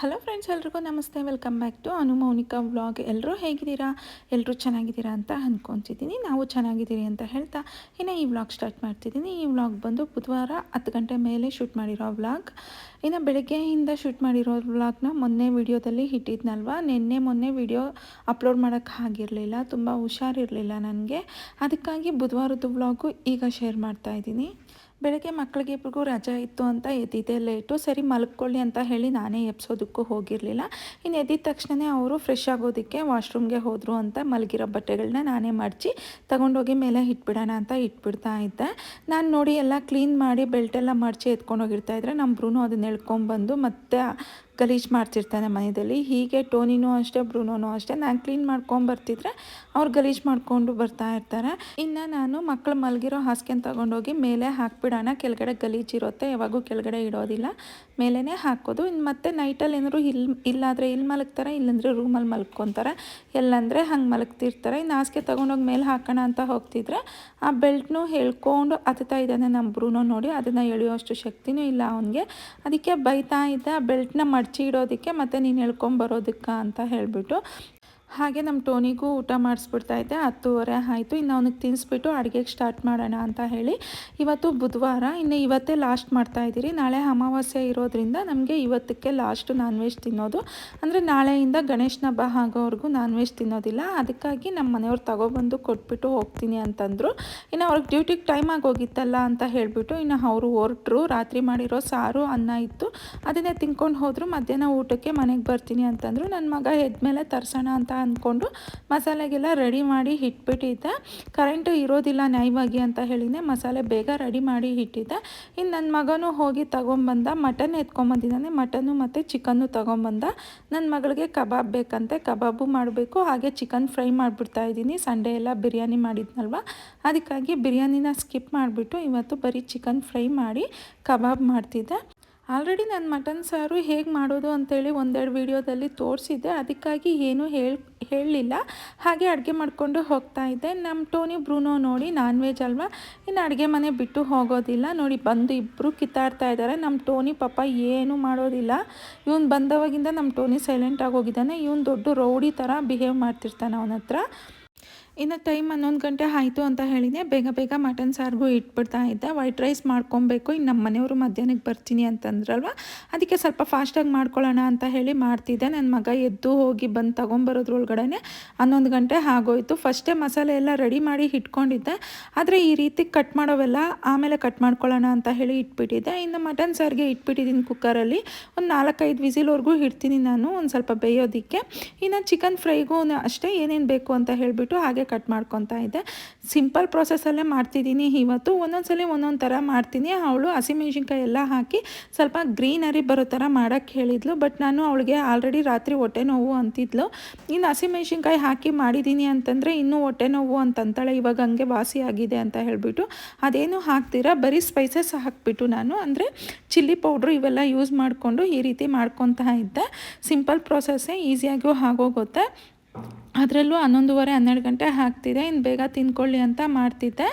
Hello friends ಎಲ್ರಿಗೂ ನಮಸ್ತೆ. Welcome back to Anumounika vlog ಎಲ್ಲರೂ ಹೇಗಿದ್ದೀರಾ? ಎಲ್ಲರೂ ಚೆನ್ನಾಗಿದ್ದೀರಾ ಅಂತ ಅಂದ್ಕೊತಿದ್ದೀನಿ ನಾವು ಚೆನ್ನಾಗಿದ್ದೀರಿ ಅಂತ ಹೇಳ್ತಾ ಇನ್ನು ಈ ವ್ಲಾಗ್ ಸ್ಟಾರ್ಟ್ ಮಾಡ್ತಿದ್ದೀನಿ. ಈ ವ್ಲಾಗ್ ಬಂದು ಬುಧವಾರ ಹತ್ತು ಗಂಟೆ ಮೇಲೆ ಶೂಟ್ ಮಾಡಿರೋ ವ್ಲಾಗ್ ಇನ್ನು ಬೆಳಗ್ಗೆಯಿಂದ ಶೂಟ್ ಮಾಡಿರೋ ವ್ಲಾಗ್ನ ಮೊನ್ನೆ ವೀಡಿಯೋದಲ್ಲಿ ಇಟ್ಟಿದ್ನಲ್ವ? ನಿನ್ನೆ ಮೊನ್ನೆ ವಿಡಿಯೋ ಅಪ್ಲೋಡ್ ಮಾಡೋಕ್ಕೆ ಆಗಿರಲಿಲ್ಲ. ತುಂಬ ಹುಷಾರಿರಲಿಲ್ಲ ನನಗೆ. ಅದಕ್ಕಾಗಿ ಬುಧವಾರದ ವ್ಲಾಗು ಈಗ ಶೇರ್ ಮಾಡ್ತಾ ಇದ್ದೀನಿ. ಬೆಳಗ್ಗೆ ಮಕ್ಕಳಿಗೆ ಇಬ್ಬರಿಗೂ ರಜೆ ಇತ್ತು ಅಂತ ಎದ್ದಿದ್ದೆ ಲೇಟು ಸರಿ ಮಲ್ಕೊಳ್ಳಿ ಅಂತ ಹೇಳಿ ನಾನೇ ಎಬ್ಸೋದಕ್ಕೂ ಹೋಗಿರಲಿಲ್ಲ. ಇನ್ನು ಎದ್ದಿದ ತಕ್ಷಣವೇ ಅವರು ಫ್ರೆಶ್ ಆಗೋದಕ್ಕೆ ವಾಶ್ರೂಮ್ಗೆ ಹೋದರು ಅಂತ ಮಲಗಿರೋ ಬಟ್ಟೆಗಳನ್ನ ನಾನೇ ಮಡಚಿ, ತಗೊಂಡೋಗಿ ಮೇಲೆ ಇಟ್ಬಿಡೋಣ ಅಂತ ಇಟ್ಬಿಡ್ತಾ ಇದ್ದೆ. ನಾನು ನೋಡಿ ಎಲ್ಲ ಕ್ಲೀನ್ ಮಾಡಿ ಬೆಲ್ಟೆಲ್ಲ ಮಡಚಿ ಎತ್ಕೊಂಡೋಗಿರ್ತಾ ಇದ್ರೆ ನಮ್ಮ ಬ್ರೂನು ಅದನ್ನ ಎಳ್ಕೊಂಬಂದು ಮತ್ತೆ ಗಲೀಜು ಮಾಡ್ತಿರ್ತಾನೆ ಮನೆಯಲ್ಲಿ. ಹೀಗೆ ಟೋನಿನೂ ಅಷ್ಟೇ, ಬ್ರೂನೋನೂ ಅಷ್ಟೇ. ನಾನು ಕ್ಲೀನ್ ಮಾಡ್ಕೊಂಬರ್ತಿದ್ರೆ ಅವ್ರು ಗಲೀಜು ಮಾಡಿಕೊಂಡು ಬರ್ತಾ ಇರ್ತಾರೆ. ಇನ್ನು ನಾನು ಮಕ್ಕಳು ಮಲಗಿರೋ ಹಾಸಿಗೆನ ತಗೊಂಡೋಗಿ ಮೇಲೆ ಹಾಕ್ಬಿಡೋಣ. ಕೆಳಗಡೆ ಗಲೀಜಿರುತ್ತೆ ಯಾವಾಗೂ ಕೆಳಗಡೆ ಇಡೋದಿಲ್ಲ. ಮೇಲೇ ಹಾಕೋದು. ಇನ್ನು ಮತ್ತೆ ನೈಟಲ್ಲಿ ಏನಾದ್ರು ಇಲ್ಲಿ ಇಲ್ಲಾದರೆ ಇಲ್ಲಿ ಮಲಗ್ತಾರೆ, ಇಲ್ಲಂದರೆ ರೂಮಲ್ಲಿ ಮಲ್ಕೊತಾರೆ. ಎಲ್ಲಂದರೆ ಹಂಗೆ ಮಲಗ್ತಿರ್ತಾರೆ. ಇನ್ನು ಹಾಸಿಗೆ ತೊಗೊಂಡೋಗಿ ಮೇಲೆ ಹಾಕೋಣ ಅಂತ ಹೋಗ್ತಿದ್ರೆ ಆ ಬೆಲ್ಟ್ನೂ ಹೇಳ್ಕೊಂಡು ಹತ್ತಾ ಇದ್ದಾನೆ ನಮ್ಮ ಬ್ರೂನೋ ನೋಡಿ. ಅದನ್ನು ಎಳೆಯೋಷ್ಟು ಶಕ್ತಿನೂ ಇಲ್ಲ ಅವನಿಗೆ. ಅದಕ್ಕೆ ಬೈತಾ ಇದ್ದ ಆ ಬೆಲ್ಟ್ನ ಮಡಚಿ ಇಡೋದಕ್ಕೆ ಮತ್ತು ನೀನು ಹೇಳ್ಕೊಂಬರೋದಕ್ಕೆ ಅಂತ ಹೇಳಿಬಿಟ್ಟು ಹಾಗೆ ನಮ್ಮ ಟೋನಿಗೂ ಊಟ ಮಾಡಿಸ್ಬಿಡ್ತಾ ಇದ್ದೆ, ಹತ್ತುವರೆ ಆಯಿತು, ಇನ್ನು ಅವನಿಗೆ ತಿನ್ನಿಸ್ಬಿಟ್ಟು ಅಡುಗೆಗೆ ಸ್ಟಾರ್ಟ್ ಮಾಡೋಣ ಅಂತ ಹೇಳಿ ಇವತ್ತು ಬುಧವಾರ, ಇನ್ನು ಇವತ್ತೇ ಲಾಸ್ಟ್ ಮಾಡ್ತಾ ಇದ್ದೀರಿ. ನಾಳೆ ಅಮಾವಾಸ್ಯೆ ಇರೋದ್ರಿಂದ ನಮಗೆ ಇವತ್ತಕ್ಕೆ ಲಾಸ್ಟು ನಾನ್ ವೆಜ್ ತಿನ್ನೋದು. ಅಂದರೆ ನಾಳೆಯಿಂದ ಗಣೇಶನ ಹಬ್ಬ ಆಗೋವರೆಗೂ ನಾನ್ ವೆಜ್ ತಿನ್ನೋದಿಲ್ಲ. ಅದಕ್ಕಾಗಿ ನಮ್ಮ ಮನೆಯವ್ರು ತಗೊಬಂದು ಕೊಟ್ಬಿಟ್ಟು ಹೋಗ್ತೀನಿ ಅಂತಂದರು. ಇನ್ನು ಅವ್ರಿಗೆ ಡ್ಯೂಟಿಗೆ ಟೈಮ್ ಆಗಿ ಹೋಗಿತ್ತಲ್ಲ ಅಂತ ಹೇಳಿಬಿಟ್ಟು ಇನ್ನು ಅವರು ಹೊರಟ್ರು. ರಾತ್ರಿ ಮಾಡಿರೋ ಸಾರು, ಅನ್ನ ಇತ್ತು. ಅದನ್ನೇ ತಿನ್ಕೊಂಡು ಹೋದರು. ಮಧ್ಯಾಹ್ನ ಊಟಕ್ಕೆ ಮನೆಗೆ ಬರ್ತೀನಿ ಅಂತಂದರು. ನನ್ನ ಮಗ ಎದ್ಮೇಲೆ ತರ್ಸೋಣ ಅಂತ ಅಂದ್ಕೊಂಡು ಮಸಾಲೆಗೆಲ್ಲ ರೆಡಿ ಮಾಡಿ ಇಟ್ಬಿಟ್ಟಿದ್ದೆ ಕರೆಂಟು ಇರೋದಿಲ್ಲ ನ್ಯಾಯವಾಗಿ ಅಂತ ಹೇಳಿನೇ ಮಸಾಲೆ ಬೇಗ ರೆಡಿ ಮಾಡಿ ಇಟ್ಟಿದ್ದೆ ಇನ್ನು ನನ್ನ ಮಗನೂ ಹೋಗಿ ತಗೊಂಬಂದ ಮಟನ್ ಎತ್ಕೊಂಬಂದಿದ್ದಾನೆ. ಮಟನ್ನು ಮತ್ತು ಚಿಕನ್ನು ತೊಗೊಂಬಂದ. ನನ್ನ ಮಗಳಿಗೆ ಕಬಾಬ್ ಬೇಕಂತೆ. ಕಬಾಬು ಮಾಡಬೇಕು. ಹಾಗೆ ಚಿಕನ್ ಫ್ರೈ ಮಾಡಿಬಿಡ್ತಾ ಇದ್ದೀನಿ. ಸಂಡೇ ಎಲ್ಲ ಬಿರಿಯಾನಿ ಮಾಡಿದ್ನಲ್ವ? ಅದಕ್ಕಾಗಿ ಬಿರಿಯಾನಿನ ಸ್ಕಿಪ್ ಮಾಡಿಬಿಟ್ಟು ಇವತ್ತು ಬರೀ ಚಿಕನ್ ಫ್ರೈ ಮಾಡಿ ಕಬಾಬ್ ಮಾಡ್ತಿದ್ದೆ. ಆಲ್ರೆಡಿ ನಾನು ಮಟನ್ ಸಾರು ಹೇಗೆ ಮಾಡೋದು ಅಂತೇಳಿ ಒಂದೆರಡು ವೀಡಿಯೋದಲ್ಲಿ ತೋರಿಸಿದ್ದೆ. ಅದಕ್ಕಾಗಿ ಏನೂ ಹೇಳಿ ಹೇಳಲಿಲ್ಲ. ಹಾಗೆ ಅಡುಗೆ ಮಾಡಿಕೊಂಡು ಹೋಗ್ತಾ ಇದ್ದೆ. ನಮ್ಮ ಟೋನಿ, ಬ್ರೂನೋ ನೋಡಿ ನಾನ್ ವೆಜ್ ಅಲ್ವಾ? ಇನ್ನು ಅಡುಗೆ ಮನೆ ಬಿಟ್ಟು ಹೋಗೋದಿಲ್ಲ. ನೋಡಿ, ಬಂದು ಇಬ್ಬರು ಕಿತ್ತಾಡ್ತಾ ಇದ್ದಾರೆ. ನಮ್ಮ ಟೋನಿ ಪಾಪ ಏನು ಮಾಡೋದಿಲ್ಲ. ಇವನು ಬಂದವಾಗಿಂದ ನಮ್ಮ ಟೋನಿ ಸೈಲೆಂಟಾಗಿ ಹೋಗಿದ್ದಾನೆ. ಇವನು ದೊಡ್ಡ ರೌಡಿ ಥರ ಬಿಹೇವ್ ಮಾಡ್ತಿರ್ತಾನೆ ಅವನ ಹತ್ರ ಇನ್ನು ಟೈಮ್ ಹನ್ನೊಂದು ಗಂಟೆ ಆಯಿತು ಅಂತ ಹೇಳಿದೆ ಬೇಗ ಬೇಗ ಮಟನ್ ಸಾರಿಗೂ ಇಟ್ಬಿಡ್ತಾ ಇದ್ದೆ. ವೈಟ್ ರೈಸ್ ಮಾಡ್ಕೊಬೇಕು. ಇನ್ನು ನಮ್ಮ ಮನೆಯವರು ಮಧ್ಯಾಹ್ನಕ್ಕೆ ಬರ್ತೀನಿ ಅಂತಂದ್ರಲ್ವ? ಅದಕ್ಕೆ ಸ್ವಲ್ಪ ಫಾಸ್ಟಾಗಿ ಮಾಡ್ಕೊಳ್ಳೋಣ ಅಂತ ಹೇಳಿ ಮಾಡ್ತಿದ್ದೆ. ನನ್ನ ಮಗ ಎದ್ದು ಹೋಗಿ ಬಂದು ತೊಗೊಂಬರೋದ್ರೊಳಗಡೆ ಹನ್ನೊಂದು ಗಂಟೆ ಆಗೋಯ್ತು. ಫಸ್ಟೇ ಮಸಾಲೆ ಎಲ್ಲ ರೆಡಿ ಮಾಡಿ ಇಟ್ಕೊಂಡಿದ್ದೆ. ಆದರೆ ಈ ರೀತಿ ಕಟ್ ಮಾಡೋವೆಲ್ಲ ಆಮೇಲೆ ಕಟ್ ಮಾಡ್ಕೊಳ್ಳೋಣ ಅಂತ ಹೇಳಿ ಇಟ್ಬಿಟ್ಟಿದ್ದೆ. ಇನ್ನು ಮಟನ್ ಸಾರಿಗೆ ಇಟ್ಬಿಟ್ಟಿದ್ದೀನಿ ಕುಕ್ಕರಲ್ಲಿ ಒಂದು ನಾಲ್ಕೈದು ವಿಸಿಲ್ವರೆಗೂ ಇಡ್ತೀನಿ ನಾನು. ಒಂದು ಸ್ವಲ್ಪ ಬೇಯೋದಕ್ಕೆ. ಇನ್ನು ಚಿಕನ್ ಫ್ರೈಗೂ ಅಷ್ಟೇ ಏನೇನು ಬೇಕು ಅಂತ ಹೇಳಿಬಿಟ್ಟು ಹಾಗೆ ಕಟ್ ಮಾಡ್ಕೊತಾ ಇದ್ದೆ. ಸಿಂಪಲ್ ಪ್ರೊಸೆಸಲ್ಲೇ ಮಾಡ್ತಿದ್ದೀನಿ. ಇವತ್ತು ಒಂದೊಂದ್ಸಲಿ ಒಂದೊಂದು ಥರ ಮಾಡ್ತೀನಿ. ಅವಳು ಹಸಿಮೆಣ್ಸಿನ್ಕಾಯಿ ಎಲ್ಲ ಹಾಕಿ ಸ್ವಲ್ಪ ಗ್ರೀನರಿ ಬರೋ ಥರ ಮಾಡೋಕ್ಕೆ ಹೇಳಿದ್ಲು. ಬಟ್ ನಾನು ಅವಳಿಗೆ ಆಲ್ರೆಡಿ ರಾತ್ರಿ ಹೊಟ್ಟೆ ನೋವು ಅಂತಿದ್ಲು. ಇನ್ನು ಹಸಿಮೆಣ್ಸಿನ್ಕಾಯಿ ಹಾಕಿ ಮಾಡಿದ್ದೀನಿ ಅಂತಂದರೆ ಇನ್ನೂ ಹೊಟ್ಟೆ ನೋವು ಅಂತಂತಾಳೆ ಇವಾಗ ಹಂಗೆ ವಾಸಿ ಆಗಿದೆ ಅಂತ ಹೇಳಿಬಿಟ್ಟು ಅದೇನು ಹಾಕ್ತೀರಾ? ಬರೀ ಸ್ಪೈಸಸ್ ಹಾಕ್ಬಿಟ್ಟು ನಾನು. ಅಂದರೆ ಚಿಲ್ಲಿ ಪೌಡ್ರು ಇವೆಲ್ಲ ಯೂಸ್ ಮಾಡಿಕೊಂಡು ಈ ರೀತಿ ಮಾಡ್ಕೊತಾ ಇದ್ದೆ. ಸಿಂಪಲ್ ಪ್ರೊಸೆಸ್ಸೇ ಈಸಿಯಾಗೂ ಆಗೋಗುತ್ತೆ. ಅದರಲ್ಲೂ ಹನ್ನೊಂದುವರೆ ಹನ್ನೆರಡು ಗಂಟೆ ಹಾಕ್ತಿದ್ದೆ ಇನ್ನು ಬೇಗ ತಿನ್ಕೊಳ್ಳಿ ಅಂತ ಮಾಡ್ತಿದ್ದೆ.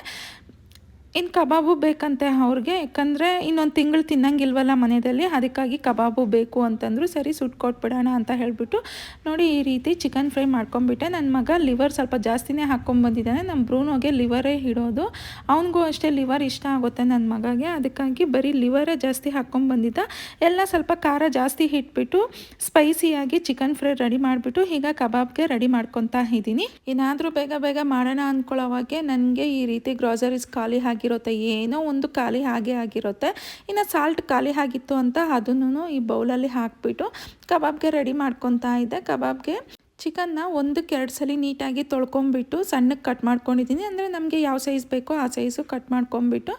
ಇನ್ನು ಕಬಾಬು ಬೇಕಂತೆ ಅವ್ರಿಗೆ, ಯಾಕಂದರೆ ಇನ್ನೊಂದು ತಿಂಗಳು ತಿನ್ನಂಗಿಲ್ವಲ್ಲ ಮನೆಯಲ್ಲಿ ಅದಕ್ಕಾಗಿ ಕಬಾಬು ಬೇಕು ಅಂತಂದರು ಸರಿ ಸುಟ್ಕೊಟ್ಬಿಡೋಣ ಅಂತ ಹೇಳಿಬಿಟ್ಟು ನೋಡಿ ಈ ರೀತಿ ಚಿಕನ್ ಫ್ರೈ ಮಾಡ್ಕೊಂಬಿಟ್ಟೆ ನನ್ನ ಮಗ ಲಿವರ್ ಸ್ವಲ್ಪ ಜಾಸ್ತಿನೇ ಹಾಕ್ಕೊಂಬಂದಿದ್ದಾನೆ ನಮ್ಮ ಬ್ರೂನೋಗೆ ಲಿವರೇ ಇಡೋದು ಅವನಿಗೂ ಅಷ್ಟೇ ಲಿವರ್ ಇಷ್ಟ ಆಗುತ್ತೆ ನನ್ನ ಮಗಗೆ. ಅದಕ್ಕಾಗಿ ಬರೀ ಲಿವರೇ ಜಾಸ್ತಿ ಹಾಕ್ಕೊಂಬಂದಿದ್ದ ಎಲ್ಲ ಸ್ವಲ್ಪ ಖಾರ ಜಾಸ್ತಿ ಇಟ್ಬಿಟ್ಟು ಸ್ಪೈಸಿಯಾಗಿ ಚಿಕನ್ ಫ್ರೈ ರೆಡಿ ಮಾಡಿಬಿಟ್ಟು ಈಗ ಕಬಾಬ್ಗೆ ರೆಡಿ ಮಾಡ್ಕೊತಾ ಇದ್ದೀನಿ. ಏನಾದರೂ ಬೇಗ ಬೇಗ ಮಾಡೋಣ ಅಂದ್ಕೊಳ್ಳೋವಾಗೆ ನನಗೆ ಈ ರೀತಿ ಗ್ರಾಸರೀಸ್ ಖಾಲಿ ಆಗಿ ಆಗಿರುತ್ತೆ, ಏನೋ ಒಂದು ಖಾಲಿ ಹಾಗೆ ಆಗಿರುತ್ತೆ. ಇನ್ನು ಸಾಲ್ಟ್ ಖಾಲಿ ಆಗಿತ್ತು ಅಂತ ಅದನ್ನು ಈ ಬೌಲಲ್ಲಿ ಹಾಕಿಬಿಟ್ಟು ಕಬಾಬ್ಗೆ ರೆಡಿ ಮಾಡ್ಕೊತಾ ಇದ್ದೆ. ಕಬಾಬ್ಗೆ ಚಿಕನ್ನ ಒಂದಕ್ಕೆ ಎರಡು ಸಲ ನೀಟಾಗಿ ತೊಳ್ಕೊಂಬಿಟ್ಟು ಸಣ್ಣಕ್ಕೆ ಕಟ್ ಮಾಡ್ಕೊಂಡಿದ್ದೀನಿ. ಅಂದರೆ ನಮಗೆ ಯಾವ ಸೈಜ್ ಬೇಕೋ ಆ ಸೈಜು ಕಟ್ ಮಾಡ್ಕೊಂಬಿಟ್ಟು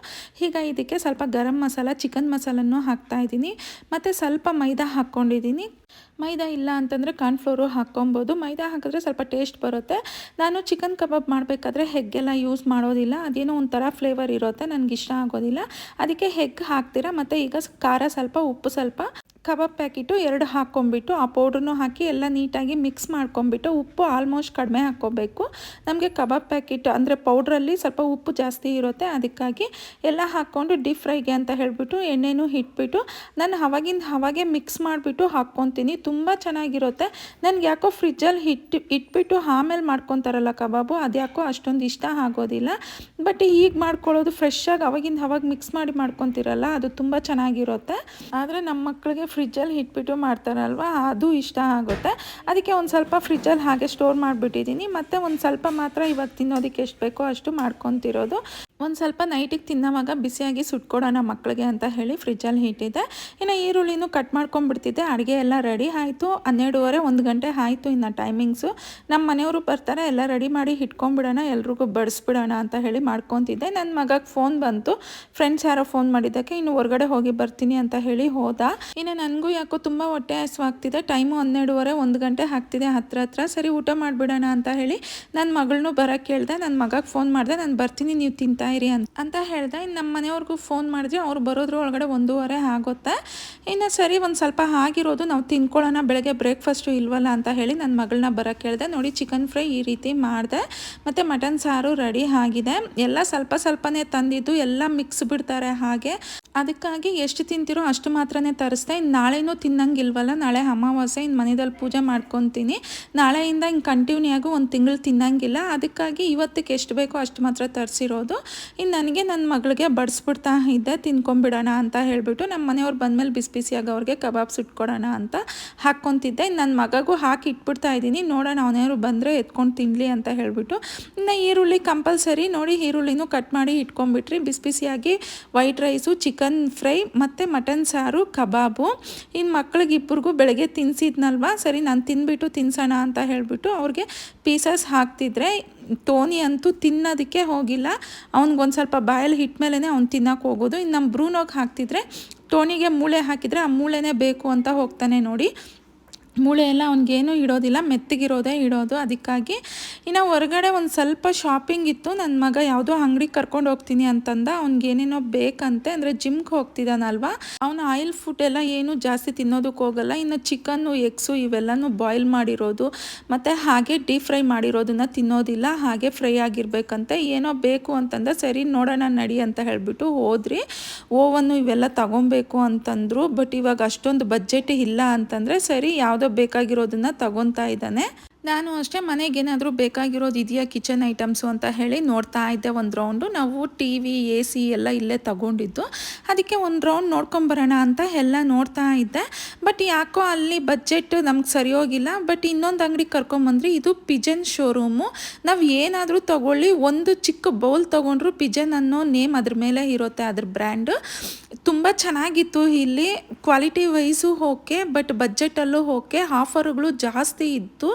ಈಗ ಇದಕ್ಕೆ ಸ್ವಲ್ಪ ಗರಂ ಮಸಾಲ ಚಿಕನ್ ಮಸಾಲನ್ನು ಹಾಕ್ತಾಯಿದ್ದೀನಿ ಮತ್ತು ಸ್ವಲ್ಪ ಮೈದಾ ಹಾಕ್ಕೊಂಡಿದ್ದೀನಿ. ಮೈದಾ ಇಲ್ಲ ಅಂತಂದರೆ ಕಾರ್ನ್ಫ್ಲೋರು ಹಾಕ್ಕೊಬೋದು. ಮೈದಾ ಹಾಕಿದ್ರೆ ಸ್ವಲ್ಪ ಟೇಸ್ಟ್ ಬರುತ್ತೆ. ನಾನು ಚಿಕನ್ ಕಬಾಬ್ ಮಾಡಬೇಕಾದ್ರೆ ಹೆಗ್ಗೆಲ್ಲ ಯೂಸ್ ಮಾಡೋದಿಲ್ಲ. ಅದೇನೋ ಒಂಥರ ಫ್ಲೇವರ್ ಇರುತ್ತೆ. ನನಗೆ ಇಷ್ಟ ಆಗೋದಿಲ್ಲ. ಅದಕ್ಕೆ ಹೆಗ್ ಹಾಕ್ತೀರಾ? ಮತ್ತು ಈಗ ಖಾರ ಸ್ವಲ್ಪ, ಉಪ್ಪು ಸ್ವಲ್ಪ. ಕಬಾಬ್ ಪ್ಯಾಕೆಟು ಎರಡು ಹಾಕ್ಕೊಂಬಿಟ್ಟು, ಆ ಪೌಡ್ರನ್ನೂ ಹಾಕಿ ಎಲ್ಲ ನೀಟಾಗಿ ಮಿಕ್ಸ್ ಮಾಡ್ಕೊಂಬಿಟ್ಟು ಉಪ್ಪು ಆಲ್ಮೋಸ್ಟ್ ಕಡಿಮೆ ಹಾಕ್ಕೋಬೇಕು. ನಮಗೆ ಕಬಾಬ್ ಪ್ಯಾಕೆಟ್ ಅಂದರೆ ಪೌಡ್ರಲ್ಲಿ ಸ್ವಲ್ಪ ಉಪ್ಪು ಜಾಸ್ತಿ ಇರುತ್ತೆ, ಅದಕ್ಕಾಗಿ ಎಲ್ಲ ಹಾಕ್ಕೊಂಡು ಡೀಪ್ ಫ್ರೈಗೆ ಅಂತ ಹೇಳಿಬಿಟ್ಟು ಎಣ್ಣೆನೂ ಇಟ್ಬಿಟ್ಟು ನಾನು ಅವಾಗಿಂದ ಅವಾಗೆ ಮಿಕ್ಸ್ ಮಾಡಿಬಿಟ್ಟು ಹಾಕ್ಕೊತೀನಿ, ತುಂಬ ಚೆನ್ನಾಗಿರುತ್ತೆ. ನನಗೆ ಯಾಕೋ ಫ್ರಿಜ್ಜಲ್ಲಿ ಇಟ್ಟು ಇಟ್ಬಿಟ್ಟು ಆಮೇಲೆ ಮಾಡ್ಕೊತಾರಲ್ಲ ಕಬಾಬು, ಅದ್ಯಾಕೋ ಅಷ್ಟೊಂದು ಇಷ್ಟ ಆಗೋದಿಲ್ಲ. ಬಟ್ ಈಗ ಮಾಡ್ಕೊಳ್ಳೋದು ಫ್ರೆಶ್ಶಾಗಿ ಅವಾಗಿಂದ ಅವಾಗ ಮಿಕ್ಸ್ ಮಾಡಿ ಮಾಡ್ಕೊತಿರಲ್ಲ, ಅದು ತುಂಬ ಚೆನ್ನಾಗಿರುತ್ತೆ. ಆದರೆ ನಮ್ಮ ಮಕ್ಕಳಿಗೆ ಫ್ರಿಜ್ಜಲ್ಲಿ ಇಟ್ಬಿಟ್ಟು ಮಾಡ್ತಾರಲ್ವ? ಅದು ಇಷ್ಟ ಆಗುತ್ತೆ. ಅದಕ್ಕೆ ಒಂದು ಸ್ವಲ್ಪ ಫ್ರಿಜ್ಜಲ್ಲಿ ಹಾಗೆ ಸ್ಟೋರ್ ಮಾಡಿಬಿಟ್ಟಿದ್ದೀನಿ. ಮತ್ತು ಒಂದು ಸ್ವಲ್ಪ ಮಾತ್ರ ಇವಾಗ ತಿನ್ನೋದಕ್ಕೆ ಎಷ್ಟು ಬೇಕೋ ಅಷ್ಟು ಮಾಡ್ಕೊತಿರೋದು. ಒಂದು ಸ್ವಲ್ಪ ನೈಟಿಗೆ ತಿನ್ನೋವಾಗ ಬಿಸಿಯಾಗಿ ಸುಟ್ಕೊಡೋಣ ಮಕ್ಕಳಿಗೆ ಅಂತ ಹೇಳಿ ಫ್ರಿಜ್ಜಲ್ಲಿ ಇಟ್ಟಿದ್ದೆ. ಇನ್ನು ಈರುಳ್ಳಿನೂ ಕಟ್ ಮಾಡ್ಕೊಂಡ್ಬಿಡ್ತಿದ್ದೆ. ಅಡುಗೆ ಎಲ್ಲ ರೆಡಿ ಆಯಿತು. ಹನ್ನೆರಡುವರೆ, ಒಂದು ಗಂಟೆ ಆಯಿತು ಇನ್ನು ಟೈಮಿಂಗ್ಸು. ನಮ್ಮ ಮನೆಯವರು ಬರ್ತಾರೆ, ಎಲ್ಲ ರೆಡಿ ಮಾಡಿ ಇಟ್ಕೊಂಡ್ಬಿಡೋಣ, ಎಲ್ರಿಗೂ ಬಡಿಸ್ಬಿಡೋಣ ಅಂತ ಹೇಳಿ ಮಾಡ್ಕೊತಿದ್ದೆ. ನನ್ನ ಮಗಗೆ ಫೋನ್ ಬಂತು. ಫ್ರೆಂಡ್ಸ್ ಯಾರೋ ಫೋನ್ ಮಾಡಿದ್ದಕ್ಕೆ, ಇನ್ನು ಹೊರಗಡೆ ಹೋಗಿ ಬರ್ತೀನಿ ಅಂತ ಹೇಳಿ ಹೋದ. ಇನ್ನು ನನಗೂ ಯಾಕೋ ತುಂಬ ಹೊಟ್ಟೆ ಹಸುವಾಗ್ತಿದೆ. ಟೈಮು ಹನ್ನೆರಡುವರೆ, ಒಂದು ಗಂಟೆ ಆಗ್ತಿದೆ ಹತ್ರ ಹತ್ರ. ಸರಿ, ಊಟ ಮಾಡಿಬಿಡೋಣ ಅಂತ ಹೇಳಿ ನನ್ನ ಮಗಳನ್ನೂ ಬರೋಕ್ಕೆ ಹೇಳ್ದೆ ನನ್ನ ಮಗಗೆ ಫೋನ್ ಮಾಡಿದೆ. ನಾನು ಬರ್ತೀನಿ, ನೀವು ತಿಂತಾ ಇರಿ ಅಂತ ಅಂತ ಹೇಳಿದೆ. ಇನ್ನು ನಮ್ಮ ಮನೆಯವ್ರಿಗೂ ಫೋನ್ ಮಾಡಿದ್ವಿ. ಅವ್ರು ಬರೋದ್ರ ಒಳಗಡೆ ಒಂದೂವರೆ ಆಗುತ್ತೆ. ಇನ್ನು ಸರಿ, ಒಂದು ಸ್ವಲ್ಪ ಆಗಿರೋದು ನಾವು ತಿನ್ಕೊಳ್ಳೋಣ, ಬೆಳಗ್ಗೆ ಬ್ರೇಕ್ಫಾಸ್ಟು ಇಲ್ವಲ್ಲ ಅಂತ ಹೇಳಿ ನನ್ನ ಮಗಳನ್ನ ಬರೋಕ್ಕೆ ಹೇಳಿದೆ. ನೋಡಿ ಚಿಕನ್ ಫ್ರೈ ಈ ರೀತಿ ಮಾಡಿದೆ. ಮತ್ತು ಮಟನ್ ಸಾರು ರೆಡಿ ಆಗಿದೆ. ಎಲ್ಲ ಸ್ವಲ್ಪ ಸ್ವಲ್ಪನೇ ತಂದಿದ್ದು, ಎಲ್ಲ ಮಿಕ್ಸ್ ಬಿಡ್ತಾರೆ ಹಾಗೆ. ಅದಕ್ಕಾಗಿ ಎಷ್ಟು ತಿಂತಿರೋ ಅಷ್ಟು ಮಾತ್ರನೇ ತರಿಸ್ದೆ ಇನ್ನು ನಾಳೆನೂ ತಿನ್ನಂಗಿಲ್ವಲ್ಲ, ನಾಳೆ ಅಮಾವಾಸ್ಯೆ ಇನ್ನು ಮನೆಯಲ್ಲಿ ಪೂಜೆ ಮಾಡ್ಕೊತೀನಿ. ನಾಳೆಯಿಂದ ಹಿಂಗೆ ಕಂಟಿನ್ಯೂ ಆಗು ಒಂದು ತಿಂಗಳು ತಿನ್ನಂಗಿಲ್ಲ. ಅದಕ್ಕಾಗಿ ಇವತ್ತಿಗೆ ಎಷ್ಟು ಬೇಕೋ ಅಷ್ಟು ಮಾತ್ರ ತರಿಸಿರೋದು. ಇನ್ನು ನನಗೆ ನನ್ನ ಮಗಳಿಗೆ ಬಡಿಸ್ಬಿಡ್ತಾ ಇದ್ದೆ, ತಿನ್ಕೊಂಬಿಡೋಣ ಅಂತ ಹೇಳಿಬಿಟ್ಟು ನಮ್ಮ ಮನೆಯವ್ರು ಬಂದಮೇಲೆ ಬಿಸಿ ಬಿಸಿಯಾಗಿ ಅವ್ರಿಗೆ ಕಬಾಬ್ ಸುಟ್ಕೊಡೋಣ ಅಂತ ಹಾಕ್ಕೊತಿದ್ದೆ. ನನ್ನ ಮಗಗೂ ಹಾಕಿ ಇಟ್ಬಿಡ್ತಾ ಇದ್ದೀನಿ. ನೋಡೋಣ ಅವನೇರು ಬಂದರೆ ಎತ್ಕೊಂಡು ತಿನ್ನಲಿ ಅಂತ ಹೇಳಿಬಿಟ್ಟು. ಇನ್ನು ಈರುಳ್ಳಿ ಕಂಪಲ್ಸರಿ ನೋಡಿ, ಈರುಳ್ಳಿನೂ ಕಟ್ ಮಾಡಿ ಇಟ್ಕೊಂಡ್ಬಿಟ್ರಿ. ಬಿಸಿ ಬಿಸಿಯಾಗಿ ವೈಟ್ ರೈಸು, ಚಿಕನ್ ಫ್ರೈ ಮತ್ತು ಮಟನ್ ಸಾರು, ಕಬಾಬು. ಇನ್ನು ಮಕ್ಳಿಗೆ ಇಬ್ಬರಿಗೂ ಬೆಳಗ್ಗೆ ತಿನ್ಸಿದ್ನಲ್ವ? ಸರಿ, ನಾನು ತಿನ್ಬಿಟ್ಟು ತಿನ್ಸೋಣ ಅಂತ ಹೇಳಿಬಿಟ್ಟು ಅವ್ರಿಗೆ ಪೀಸಸ್ ಹಾಕ್ತಿದ್ರೆ ಟೋನಿ ಅಂತೂ ತಿನ್ನೋದಕ್ಕೆ ಹೋಗಿಲ್ಲ. ಅವ್ನಿಗೊಂದು ಸ್ವಲ್ಪ ಬಾಯಲ್ಲಿ ಹಿಟ್ಟ ಮೇಲೇ ಅವ್ನು ತಿನ್ನೋಕೆ ಹೋಗೋದು. ಇನ್ನು ನಮ್ಮ ಬ್ರೂನೋಗೆ ಹಾಕ್ತಿದ್ರೆ ಟೋನಿಗೆ ಮೂಳೆ ಹಾಕಿದರೆ ಆ ಮೂಳೆನೇ ಬೇಕು ಅಂತ ಹೋಗ್ತಾನೆ ನೋಡಿ. ಮೂಳೆ ಎಲ್ಲ ಅವ್ನಿಗೇನು ಇಡೋದಿಲ್ಲ, ಮೆತ್ತಗಿರೋದೇ ಇಡೋದು. ಅದಕ್ಕಾಗಿ ಇನ್ನು ಹೊರಗಡೆ ಒಂದು ಸ್ವಲ್ಪ ಶಾಪಿಂಗ್ ಇತ್ತು. ನನ್ನ ಮಗ ಯಾವುದೋ ಅಂಗಡಿಗೆ ಕರ್ಕೊಂಡು ಹೋಗ್ತೀನಿ ಅಂತಂದ. ಅವ್ನಿಗೇನೇನೋ ಬೇಕಂತೆ, ಅಂದರೆ ಜಿಮ್ಗೆ ಹೋಗ್ತಿದ್ದಾನಲ್ವ ಅವನು ಆಯಿಲ್ ಫುಡ್ ಎಲ್ಲ ಏನು ಜಾಸ್ತಿ ತಿನ್ನೋದಕ್ಕೆ ಹೋಗಲ್ಲ. ಇನ್ನು ಚಿಕನ್ನು ಎಗ್ಸು ಇವೆಲ್ಲನೂ ಬಾಯ್ಲ್ ಮಾಡಿರೋದು. ಮತ್ತು ಹಾಗೆ ಡೀಪ್ ಫ್ರೈ ಮಾಡಿರೋದನ್ನು ತಿನ್ನೋದಿಲ್ಲ. ಹಾಗೆ ಫ್ರೈ ಆಗಿರ್ಬೇಕಂತೆ. ಏನೋ ಬೇಕು ಅಂತಂದ, ಸರಿ ನೋಡೋಣ, ನಡಿ ಅಂತ ಹೇಳಿಬಿಟ್ಟು ಹೋದ್ರಿ. ಓವನ್ನು ಇವೆಲ್ಲ ತಗೊಬೇಕು ಅಂತಂದರು. ಬಟ್ ಇವಾಗ ಅಷ್ಟೊಂದು ಬಜೆಟ್ ಇಲ್ಲ ಅಂತಂದರೆ ಸರಿ, ಯಾವುದೋ ಬೇಕಾಗಿರೋದನ್ನು ತಗೊತಾ ಇದ್ದಾನೆ. ನಾನು ಅಷ್ಟೇ ಮನೆಗೆ ಏನಾದರೂ ಬೇಕಾಗಿರೋದು ಇದೆಯಾ ಕಿಚನ್ ಐಟಮ್ಸು ಅಂತ ಹೇಳಿ ನೋಡ್ತಾ ಇದ್ದೆ ಒಂದು ರೌಂಡು ನಾವು ಟಿ ವಿ ಎ ಸಿ ಎಲ್ಲ ಇಲ್ಲೇ ತಗೊಂಡಿದ್ದು. ಅದಕ್ಕೆ ಒಂದು ರೌಂಡ್ ನೋಡ್ಕೊಂಬರೋಣ ಅಂತ ಎಲ್ಲ ನೋಡ್ತಾ ಇದ್ದೆ. ಬಟ್ ಯಾಕೋ ಅಲ್ಲಿ ಬಜೆಟ್ ನಮ್ಗೆ ಸರಿ ಹೋಗಿಲ್ಲ ಬಟ್ ಇನ್ನೊಂದು ಅಂಗಡಿ ಕರ್ಕೊಂಬಂದ್ರಿ ಇದು ಪಿಜನ್ ಶೋರೂಮು ನಾವು ಏನಾದರೂ ತಗೊಳ್ಳಿ. ಒಂದು ಚಿಕ್ಕ ಬೌಲ್ ತೊಗೊಂಡ್ರು ಪಿಜನ್ ಅನ್ನೋ ನೇಮ್ ಅದ್ರ ಮೇಲೆ ಇರುತ್ತೆ ಅದ್ರ ಬ್ರ್ಯಾಂಡು ತುಂಬ ಚೆನ್ನಾಗಿತ್ತು ಇಲ್ಲಿ ಕ್ವಾಲಿಟಿ ವೈಸು ಓಕೆ ಬಟ್ ಬಜೆಟಲ್ಲೂ ಓಕೆ ಆಫರ್ಗಳು ಜಾಸ್ತಿ ಇತ್ತು.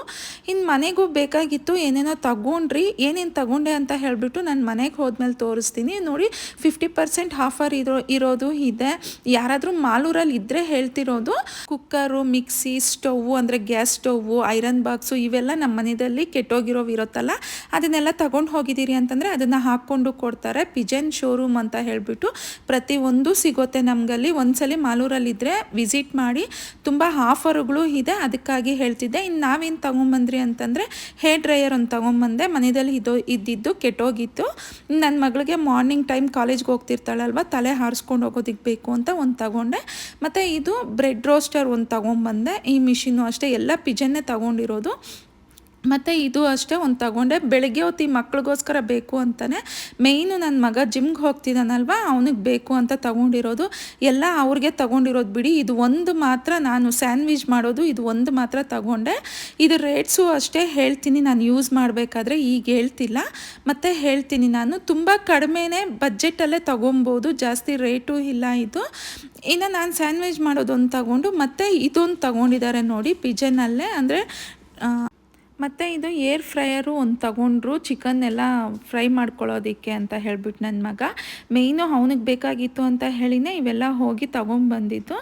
ಇನ್ನು ಮನೆಗೂ ಬೇಕಾಗಿತ್ತು, ಏನೇನೋ ತಗೊಂಡ್ರಿ, ಏನೇನು ತಗೊಂಡೆ ಅಂತ ಹೇಳಿಬಿಟ್ಟು ನಾನು ಮನೆಗೆ ಹೋದ್ಮೇಲೆ ತೋರಿಸ್ತೀನಿ. ನೋಡಿ ಫಿಫ್ಟಿ ಪರ್ಸೆಂಟ್ ಆಫರ್ ಇರೋ, ಇರೋದು ಇದೆ. ಯಾರಾದರೂ ಮಾಲೂರಲ್ಲಿ ಇದ್ದರೆ ಹೇಳ್ತಿರೋದು. ಕುಕ್ಕರು ಮಿಕ್ಸಿ ಸ್ಟೌವು ಅಂದರೆ ಗ್ಯಾಸ್ ಸ್ಟೌವು ಐರನ್ ಬಾಕ್ಸು ಇವೆಲ್ಲ ನಮ್ಮ ಮನೆಯಲ್ಲಿ ಕೆಟ್ಟೋಗಿರೋವು ಇರುತ್ತಲ್ಲ, ಅದನ್ನೆಲ್ಲ ತಗೊಂಡು ಹೋಗಿದ್ದೀರಿ ಅಂತಂದರೆ ಅದನ್ನು ಹಾಕ್ಕೊಂಡು ಕೊಡ್ತಾರೆ. ಪಿಜನ್ ಶೋರೂಮ್ ಅಂತ ಹೇಳಿಬಿಟ್ಟು ಪ್ರತಿಯೊಂದು ಸಿಗುತ್ತೆ ನಮಗಲ್ಲಿ. ಒಂದ್ಸಲಿ ಮಾಲೂರಲ್ಲಿದ್ದರೆ ವಿಸಿಟ್ ಮಾಡಿ ತುಂಬ ಆಫರ್ಗಳು ಇದೆ. ಅದಕ್ಕಾಗಿ ಹೇಳ್ತಿದ್ದೆ. ಇನ್ನು ನಾವೇನು ತೊಗೊಂಬಂದ್ರಿ ಅಂತಂದರೆ ಹೇರ್ ಡ್ರೈಯರ್ ಒಂದು ತೊಗೊಂಬಂದೆ. ಮನೆಯಲ್ಲಿ ಇದು ಇದ್ದಿದ್ದು ಕೆಟ್ಟೋಗಿತ್ತು. ನನ್ನ ಮಗಳಿಗೆ ಮಾರ್ನಿಂಗ್ ಟೈಮ್ ಕಾಲೇಜ್ಗೆ ಹೋಗ್ತಿರ್ತಾಳಲ್ವ, ತಲೆ ಹಾರಿಸ್ಕೊಂಡು ಹೋಗೋದಕ್ಕೆ ಬೇಕು ಅಂತ ಒಂದು ತಗೊಂಡೆ. ಮತ್ತು ಇದು ಬ್ರೆಡ್ ರೋಸ್ಟರ್ ಒಂದು ತೊಗೊಂಬಂದೆ. ಈ ಮಿಷಿನ್ನು ಅಷ್ಟೇ. ಎಲ್ಲ ಪಿಜನ್ನೇ ತೊಗೊಂಡಿರೋದು. ಮತ್ತು ಇದು ಅಷ್ಟೇ ಒಂದು ತಗೊಂಡೆ. ಬೆಳಗ್ಗೆ ಹೊತ್ತು ಮಕ್ಳಿಗೋಸ್ಕರ ಬೇಕು ಅಂತಲೇ ಮೇಯ್ನು ನನ್ನ ಮಗ ಜಿಮ್ಗೆ ಹೋಗ್ತಿದ್ದಾನಲ್ವ ಅವನಿಗೆ ಬೇಕು ಅಂತ ತಗೊಂಡಿರೋದು. ಎಲ್ಲ ಅವ್ರಿಗೆ ತಗೊಂಡಿರೋದು ಬಿಡಿ. ಇದು ಒಂದು ಮಾತ್ರ ನಾನು ಸ್ಯಾಂಡ್ವಿಚ್ ಮಾಡೋದು. ಇದು ಒಂದು ಮಾತ್ರ ತಗೊಂಡೆ. ಇದು ರೇಟ್ಸು ಅಷ್ಟೇ ಹೇಳ್ತೀನಿ. ನಾನು ಯೂಸ್ ಮಾಡಬೇಕಾದ್ರೆ ಈಗ ಹೇಳ್ತಿಲ್ಲ. ಮತ್ತು ಹೇಳ್ತೀನಿ ನಾನು. ತುಂಬ ಕಡಿಮೆನೇ ಬಜೆಟಲ್ಲೇ ತೊಗೊಬೋದು. ಜಾಸ್ತಿ ರೇಟು ಇಲ್ಲ ಇದು. ಇನ್ನು ನಾನು ಸ್ಯಾಂಡ್ವಿಚ್ ಮಾಡೋದೊಂದು ತಗೊಂಡು, ಮತ್ತು ಇದೊಂದು ತಗೊಂಡಿದ್ದಾರೆ ನೋಡಿ ಪಿಜನಲ್ಲೇ ಅಂದರೆ ಮತ್ತು ಇದು ಏರ್ ಫ್ರೈಯರು ಒಂದು ತಗೊಂಡ್ರು ಚಿಕನ್ ಎಲ್ಲ ಫ್ರೈ ಮಾಡ್ಕೊಳ್ಳೋದಕ್ಕೆ ಅಂತ ಹೇಳ್ಬಿಟ್ಟು ನನ್ನ ಮಗ. ಮೇಯ್ನು ಅವನಿಗೆ ಬೇಕಾಗಿತ್ತು ಅಂತ ಹೇಳಿನೇ ಇವೆಲ್ಲ ಹೋಗಿ ತೊಗೊಂಡ್ಬಂದಿದ್ದು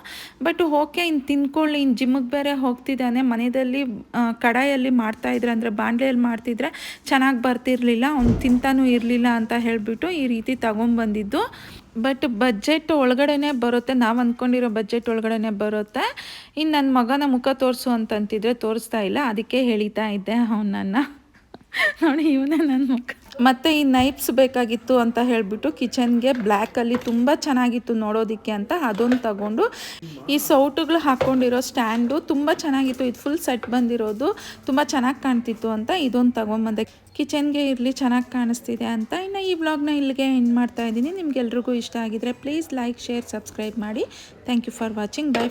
ಬಟ್ ಓಕೆ ಇನ್ನು ತಿನ್ಕೊಳ್ಳಿ ಇನ್ನು ಜಿಮ್ಮಿಗೆ ಬೇರೆ ಹೋಗ್ತಿದ್ದಾನೆ. ಮನೆಯಲ್ಲಿ ಕಡಾಯಲ್ಲಿ ಮಾಡ್ತಾಯಿದ್ರೆ ಅಂದರೆ ಬಾಂಡ್ಲೆಯಲ್ಲಿ ಮಾಡ್ತಿದ್ರೆ ಚೆನ್ನಾಗಿ ಬರ್ತಿರಲಿಲ್ಲ, ಅವ್ನು ತಿಂತಾನೂ ಇರಲಿಲ್ಲ ಅಂತ ಹೇಳಿಬಿಟ್ಟು ಈ ರೀತಿ ತಗೊಂಬಂದಿದ್ದು. ಬಟ್ ಬಜೆಟ್ ಒಳಗಡೆನೆ ಬರುತ್ತೆ. ನಾವು ಅಂದ್ಕೊಂಡಿರೋ ಬಜೆಟ್ ಒಳಗಡೆನೆ ಬರುತ್ತೆ. ಇನ್ನು ನನ್ನ ಮಗನ ಮುಖ ತೋರಿಸು ಅಂತಂತಿದ್ರೆ ತೋರಿಸ್ತಾ ಇಲ್ಲ. ಅದಕ್ಕೆ ಹೇಳ್ತಾ ಇದ್ದೆ ಅವನನ್ನು. ನೋಡಿ, ಇವನೇ ನನ್ನ ಮುಖ. ಮತ್ತು ಈ ನೈಪ್ಸ್ ಬೇಕಾಗಿತ್ತು ಅಂತ ಹೇಳಿಬಿಟ್ಟು ಕಿಚನ್ಗೆ ಬ್ಲ್ಯಾಕಲ್ಲಿ ತುಂಬ ಚೆನ್ನಾಗಿತ್ತು ನೋಡೋದಕ್ಕೆ ಅಂತ ಅದೊಂದು ತಗೊಂಡು ಈ ಸೌಟುಗಳು ಹಾಕ್ಕೊಂಡಿರೋ ಸ್ಟ್ಯಾಂಡು ತುಂಬ ಚೆನ್ನಾಗಿತ್ತು. ಇದು ಫುಲ್ ಸೆಟ್ ಬಂದಿರೋದು. ತುಂಬ ಚೆನ್ನಾಗಿ ಕಾಣ್ತಿತ್ತು ಅಂತ ಇದೊಂದು ತಗೊಂಬಂದೆ. ಕಿಚನ್ಗೆ ಇರಲಿ ಚೆನ್ನಾಗಿ ಕಾಣಿಸ್ತಿದೆ ಅಂತ ಇನ್ನು ಈ ವ್ಲಾಗ್ನ ಇಲ್ಲಿಗೆ ಎಂಡ್ ಮಾಡ್ತಾ ಇದ್ದೀನಿ. ನಿಮ್ಗೆಲ್ರಿಗೂ ಇಷ್ಟ ಆಗಿದ್ರೆ ಪ್ಲೀಸ್ ಲೈಕ್ ಶೇರ್ ಸಬ್ಸ್ಕ್ರೈಬ್ ಮಾಡಿ. Thank you for watching bye